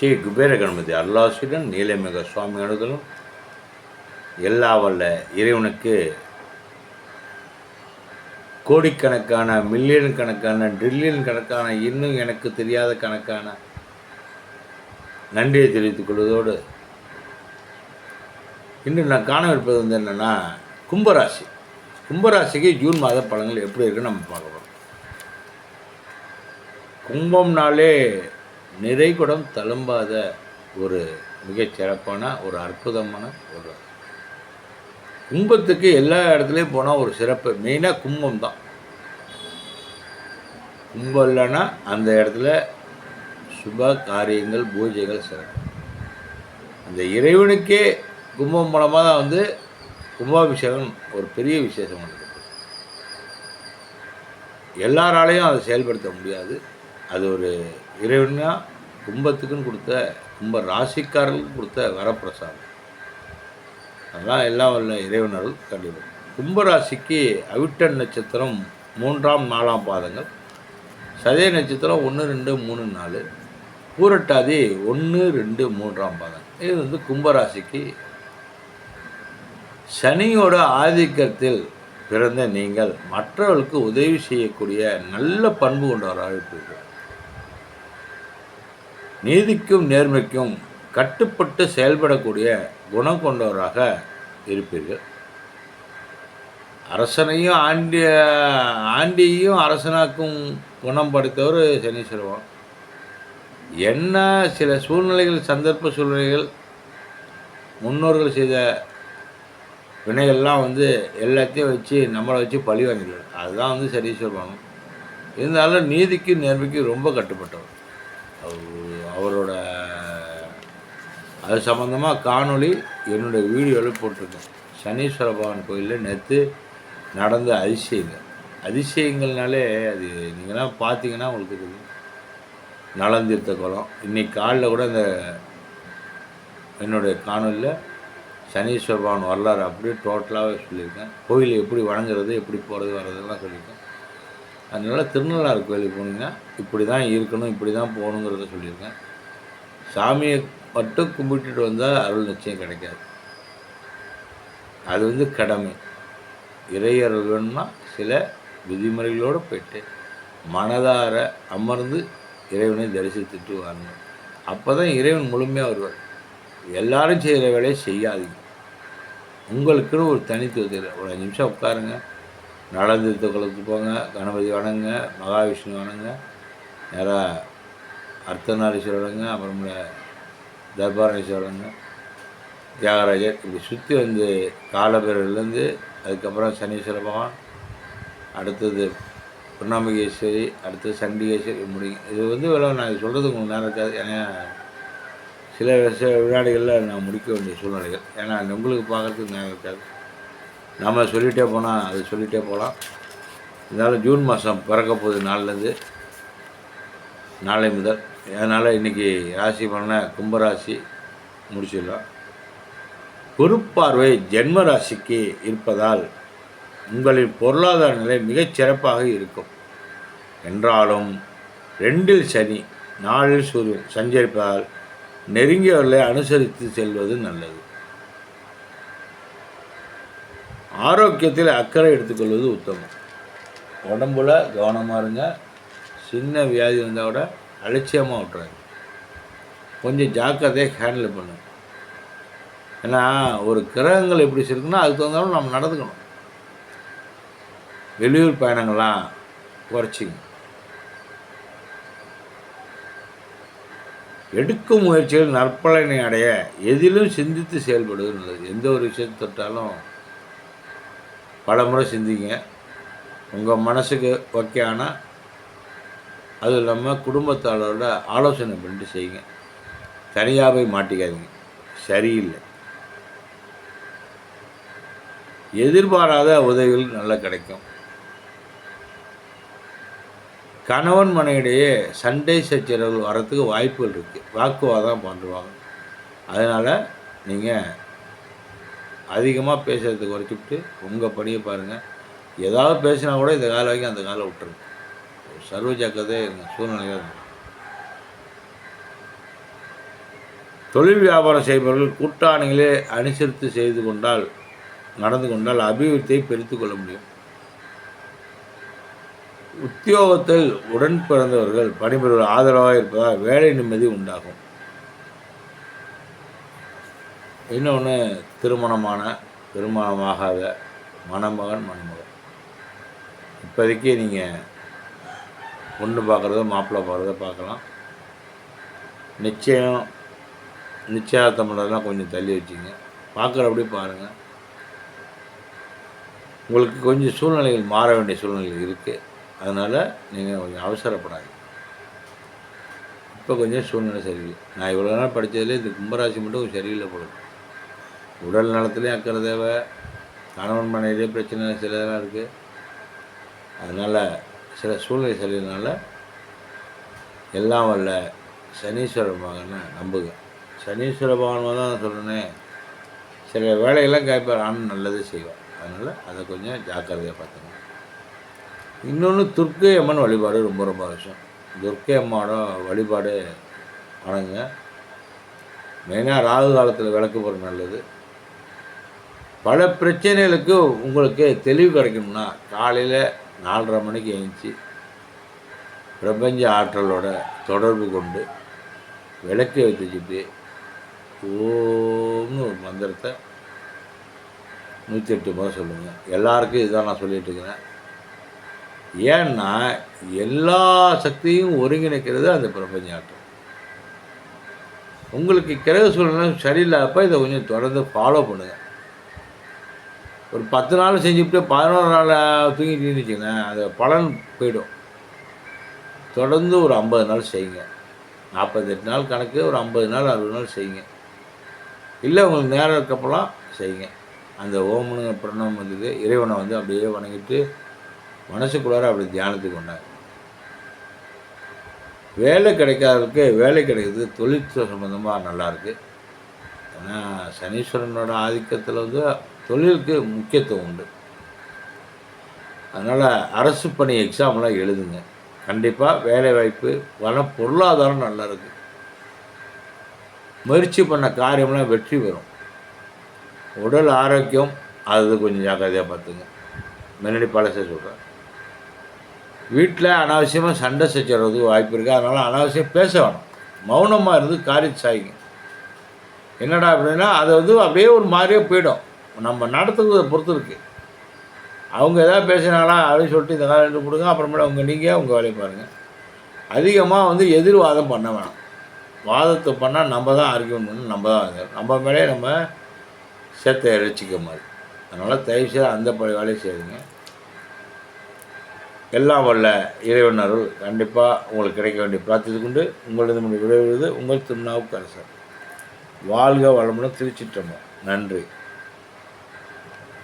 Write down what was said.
ஸ்ரீ குபேர கணபதி அருளாசிரியன் நீலமிக சுவாமி அணுதலும் எல்லா வல்ல இறைவனுக்கு கோடிக்கணக்கான மில்லியன் கணக்கான ட்ரில்லியன் கணக்கான இன்னும் எனக்கு தெரியாத கணக்கான நன்றியை தெரிவித்துக் கொள்வதோடு இன்று நான் காணவிருப்பது வந்து என்னென்னா கும்பராசி. கும்பராசிக்கு ஜூன் மாத பழங்கள் எப்படி இருக்குன்னு நம்ம பார்க்க போகிறோம் கும்பம்னாலே நிறைகுடம் தழும்பாத ஒரு மிகச் சிறப்பான ஒரு அற்புதமான ஒரு கும்பத்துக்கு எல்லா இடத்துலையும் போனால் ஒரு சிறப்பு. மெயினாக கும்பம் தான். கும்பம் இல்லைன்னா அந்த இடத்துல சுப காரியங்கள் பூஜைகள் சிறப்பு. அந்த இறைவனுக்கே கும்பம் மூலமாக தான் வந்து கும்பாபிஷேகம் ஒரு பெரிய விசேஷம் இருக்குது எல்லாராலையும் அதை செயல்படுத்த முடியாது. அது ஒரு இறைவனாக கும்பத்துக்குன்னு கொடுத்த கும்ப ராசிக்காரர்களுக்கு கொடுத்த வரப்பிரசாதம். அதெல்லாம் எல்லாம் உள்ள இறைவனர்கள் கண்டிப்பாக கும்பராசிக்கு அவிட்டன் நட்சத்திரம் மூன்றாம் நாலாம் பாதங்கள். சதய நட்சத்திரம் ஒன்று ரெண்டு மூணு நாலு. பூரட்டாதி ஒன்று ரெண்டு மூன்றாம் பாதம். இது வந்து கும்பராசிக்கு சனியோட ஆதிக்கத்தில் பிறந்த நீங்கள் மற்றவர்களுக்கு உதவி செய்யக்கூடிய நல்ல பண்பு கொண்டவராக இருப்பீர்கள். நீதிக்கும் நேர்மைக்கும் கட்டுப்பட்டு செயல்படக்கூடிய குணம் கொண்டவராக இருப்பீர்கள். அரசனையும் ஆண்டிய ஆண்டியையும் அரசனாக்கும் குணம் படைத்தவர் சனீஸ்வரவான். என்ன சில சூழ்நிலைகள் சந்தர்ப்ப சூழ்நிலைகள் முன்னோர்கள் செய்த வினைகள்லாம் வந்து எல்லாத்தையும் வச்சு நம்மளை வச்சு பழி வாங்கிடுவார். அதுதான் வந்து சனீஸ்வரன் இருந்தாலும் நீதிக்கும் நேர்மைக்கும் ரொம்ப கட்டுப்பட்டவர். அவர் அவரோட அது சம்மந்தமாக காணொளி என்னுடைய வீடியோவில் போட்டிருக்கேன் சனீஸ்வர பகவான் கோயிலில் நேற்று நடந்த அதிசயங்கள். அதிசயங்கள்னாலே அது நீங்களாம் பார்த்தீங்கன்னா உங்களுக்கு தெரியும். நலந்தீர்த்த குளம். இன்னைக்கு காலைல கூட அந்த என்னுடைய காணொலியில் சனீஸ்வர பகவான் வரலாறு அப்படியே டோட்டலாகவே சொல்லியிருக்கேன். கோயில் எப்படி வணங்குறது எப்படி போகிறது வர்றதெல்லாம் சொல்லியிருக்கேன். அதனால் திருநள்ளாறு கோயிலுக்கு போனீங்கன்னா இப்படி தான் இருக்கணும் இப்படி தான் போகணுங்கிறத சொல்லியிருக்கேன். சாமியை மட்டும் கும்பிட்டுட்டு வந்தால் அருள் நிச்சயம் கிடைக்காது. அது வந்து கடமை. இறையருள் வேணும்னா சில விதிமுறைகளோடு போயிட்டு மனதார அமர்ந்து இறைவனை தரிசித்துட்டு வரணும். அப்போ தான் இறைவன் முழுமையாக வருவார். எல்லாரும் செய்கிற வேலையை செய்யாதீங்க. உங்களுக்குன்னு ஒரு தனித்துவத்தில் ஒரு அஞ்சு நிமிஷம் உட்காருங்க. நலந்திருத்த குளத்துக்கு போங்க. கணபதி வணங்க மகாவிஷ்ணு வணங்க நேராக அர்த்தநாரீஸ்வரங்க அப்புறம் அப்புறமேல தியாகராஜர் இப்படி சுற்றி வந்து காலபேரிலேருந்து அதுக்கப்புறம் சனீஸ்வர பகவான் அடுத்தது புர்ணாமிகேஸ்வரி அடுத்தது சண்டிகேஸ்வரி முடியும் இது வந்து இவ்வளோ நான் சொல்கிறதுக்கு உங்களுக்கு நேரம் இருக்காது. ஏன்னா சில சில விளையாடுகளில் நான் முடிக்க வேண்டிய சூழ்நிலைகள். ஏன்னா உங்களுக்கு பார்க்குறதுக்கு நேரம் இருக்காது. நம்ம சொல்லிகிட்டே போனால் அது சொல்லிகிட்டே போகலாம். இருந்தாலும் ஜூன் மாதம் பிறக்க போகுது நாள்லேருந்து நாளை முதல். அதனால் இன்றைக்கி ராசி பண்ண கும்பராசி முடிச்சிடலாம். பொறுப்பார்வை ஜென்ம ராசிக்கு இருப்பதால் உங்களின் பொருளாதார நிலை மிகச் சிறப்பாக இருக்கும். என்றாலும் ரெண்டில் சனி நாளில் சூரியன் சஞ்சரிப்பதால் நெருங்கியவர்களை அனுசரித்து செல்வது நல்லது. ஆரோக்கியத்தில் அக்கறை எடுத்துக்கொள்வது உத்தமம். உடம்புல கவனமாக இருங்க. சின்ன வியாதி வந்தால் கூட அலட்சியமாக விட்றாங்க கொஞ்சம் ஜாக்கிரதையாக ஹேண்டில் பண்ணுங்க ஏன்னா ஒரு கிரகங்கள் எப்படி இருக்குன்னா அதுக்கு தகுந்தாலும் நம்ம நடந்துக்கணும். வெளியூர் பயணங்கள்லாம் குறைச்சிங்க எடுக்கும் முயற்சிகள் நற்பலனை அடைய எதிலும் சிந்தித்து செயல்படுவது நல்லது. எந்த ஒரு விஷயத்தை தொட்டாலும் பல முறை சிந்திங்க. உங்கள் மனசுக்கு ஓகே ஆனால் அது இல்லாமல் குடும்பத்தாளரோட ஆலோசனை பண்ணிட்டு செய்யுங்க. தனியாக போய் மாட்டிக்காதீங்க. சரியில்லை. எதிர்பாராத உதவிகள் நல்லா கிடைக்கும். கணவன் மனைவிடையே சண்டை சச்சரவுகள் வரத்துக்கு வாய்ப்புகள் இருக்குது வாக்குவாதம் பண்ணுவாங்க. அதனால் நீங்கள் அதிகமாக பேசுகிறதுக்கு குறைச்சிட்டு உங்கள் பணியை பாருங்கள் ஏதாவது பேசினா கூட இந்த காலம் வரைக்கும் அந்த காலம் விட்டுருங்க. சர்வ ஜாக்கிரதையாக இருங்க சூழ்நிலையாக இருங்க தொழில் வியாபாரம் செய்பவர்கள் கூட்டாணிகளே அனுசரித்து செய்து கொண்டால் நடந்து கொண்டால் அபிவிருத்தியை பெருத்து கொள்ள முடியும். உத்தியோகத்தில் உடன் பிறந்தவர்கள் பணிபுரிவர் ஆதரவாக இருப்பதால் வேலை நிம்மதி உண்டாகும். இன்னொன்று திருமணமான திருமணமாகாத மணமகன் மணமகன் இப்போதைக்கு நீங்கள் பொண்ணு பார்க்குறதோ மாப்பிள்ளை பார்க்குறதோ பார்க்கலாம். நிச்சயம் நிச்சயார்த்தம் பண்ணுறதெல்லாம் கொஞ்சம் தள்ளி வச்சுங்க. பார்க்குறபடி பாருங்கள் உங்களுக்கு கொஞ்சம் சூழ்நிலைகள் மாற வேண்டிய சூழ்நிலைகள் இருக்குது அதனால் நீங்கள் கொஞ்சம் அவசரப்படாது இப்போ கொஞ்சம் சூழ்நிலை சரியில்லை. நான் இவ்வளோ நாள் படித்ததுலேயே இந்த கும்பராசி மட்டும் சரியில்லை போடும் உடல் நலத்துலேயும் அக்கறை தேவை. கணவன் மனைவிலே பிரச்சனை சிலதெல்லாம் இருக்குது அதனால் சில சூழ்நிலை சரியினால எல்லாம் வரல சனீஸ்வர பகவானை நம்புங்க சனீஸ்வர பகவான் தான் சொல்கிறேனே சில வேலையெல்லாம் கேட்பார் ஆனால் நல்லது செய்வார். அதனால் அதை கொஞ்சம் ஜாக்கிரதையாக பார்த்துங்க இன்னொன்று துர்க்கை அம்மன் வழிபாடு ரொம்ப ரொம்ப அவசியம். துர்க்கை அம்மாவோட வழிபாடு வணங்குங்க. மெயினாக ராகு காலத்தில் விளக்கு போகிறது நல்லது. பல பிரச்சனைகளுக்கு உங்களுக்கு தெளிவு கிடைக்கணும்னா காலையில் நாலரை மணிக்கு எழுந்துச்சி. பிரபஞ்ச ஆற்றலோட தொடர்பு கொண்டு விளக்கை வச்சுக்கிட்டு ஓம்னு ஒரு மந்திரத்தை நூற்றி எட்டு முறை சொல்லுங்கள் எல்லாருக்கும் இதுதான் நான் சொல்லிட்டு இருக்கிறேன் ஏன்னா எல்லா சக்தியும் ஒருங்கிணைக்கிறது அந்த பிரபஞ்ச ஆற்றல். உங்களுக்கு கிரக சூழ்நிலை சரியில்லாதப்ப இதை கொஞ்சம் தொடர்ந்து ஃபாலோ பண்ணுங்கள் ஒரு பத்து நாள் செஞ்சுட்டு பதினோரு நாள் தூங்கிட்டு வச்சுங்களேன் அது பலன் போயிடும். தொடர்ந்து ஒரு ஐம்பது நாள் செய்யுங்க. நாற்பத்தெட்டு நாள் கணக்கு ஒரு ஐம்பது நாள் அறுபது நாள் செய்யுங்க. இல்லை உங்களுக்கு நேரம் இருக்கப்பெல்லாம் செய்யுங்க. அந்த ஓமனுங்க பிரணம் வந்தது இறைவனை வந்து அப்படியே வணங்கிட்டு மனசுக்குள்ளார அப்படி தியானத்துக்கு கொண்டாங்க வேலை கிடைக்காதவருக்கு வேலை கிடைக்கிறது தொழில் சம்மந்தமாக நல்லாயிருக்கு ஏன்னா சனீஸ்வரனோட ஆதிக்கத்தில் வந்து தொழிலுக்கு முக்கியத்துவம் உண்டு. அதனால் அரசு பணி எக்ஸாம்லாம் எழுதுங்க. கண்டிப்பாக வேலைவாய்ப்பு வன பொருளாதாரம் நல்லாயிருக்கு முயற்சி பண்ண காரியம்லாம் வெற்றி பெறும். உடல் ஆரோக்கியம் அது கொஞ்சம் ஜாக்கிரதையாக பார்த்துங்க. முன்னாடி பழசை சொல்கிறேன் வீட்டில் அனாவசியமாக சண்டை சச்சரவுக்கு வாய்ப்பு இருக்குது அதனால் அனாவசியம் பேச வேணும். மௌனமாக இருந்து காரியம் சாய்ங்க. என்னடா அப்படின்னா அது வந்து அப்படியே ஒரு மாதிரியே போயிடும். நம்ம நடத்துக்கிறத பொறுத்து இருக்குது அவங்க எதாவது பேசினாங்களா அப்படின்னு சொல்லிட்டு இந்த காலம் கொடுங்க. அப்புறமேல உங்கள் நீங்கள் உங்கள் வேலையை பாருங்கள் அதிகமாக வந்து எதிர்வாதம் பண்ண வேணாம். வாதத்தை பண்ணால் நம்ம தான் ஆர்கியூமெண்ட் பண்ணணும் நம்ம தான் வாங்க நம்ம மேலே நம்ம சேர்த்த இறைச்சிக்க மாதிரி. அதனால் தயவுசெய்து அந்த பழைய வேலையை செய்யுங்க எல்லாம் வல்ல இறைவன் அருள். கண்டிப்பாக உங்களுக்கு கிடைக்க வேண்டிய பிரார்த்தித்து கொண்டு உங்களிடம் விடைபெறுவது உங்கள் திருநாவுக்கரசர். வாழ்க வளமுடன் திருச்சிற்றம்பலம். நன்றி.